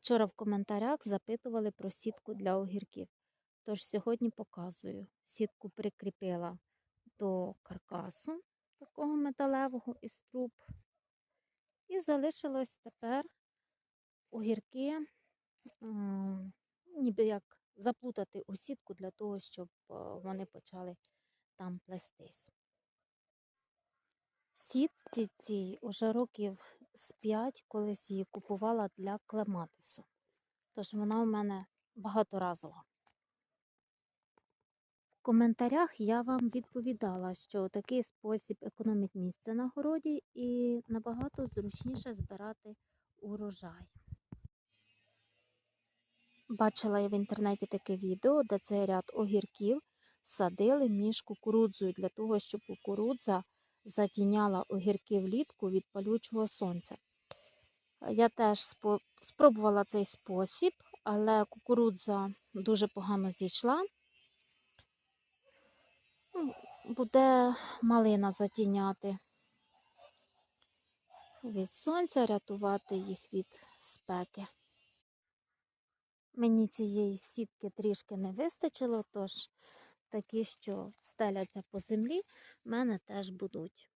Вчора в коментарях запитували про сітку для огірків. Тож сьогодні показую. Сітку прикріпила до каркасу такого металевого із труб. І залишилось тепер огірки, ніби як заплутати у сітку для того, щоб вони почали там плестись. Сітці цій уже років з 5 колись її купувала для клематису. Тож вона у мене багаторазова. В коментарях я вам відповідала, що такий спосіб економить місце на городі і набагато зручніше збирати урожай. Бачила я в інтернеті таке відео, де цей ряд огірків садили між кукурудзою для того, щоб кукурудза затіняла огірки влітку від палючого сонця. Я теж спробувала цей спосіб, але кукурудза дуже погано зійшла. Ну, Буде малина затіняти від сонця, рятувати їх від спеки. Мені цієї сітки трішки не вистачило, тож такі, що стеляться по землі, в мене теж будуть.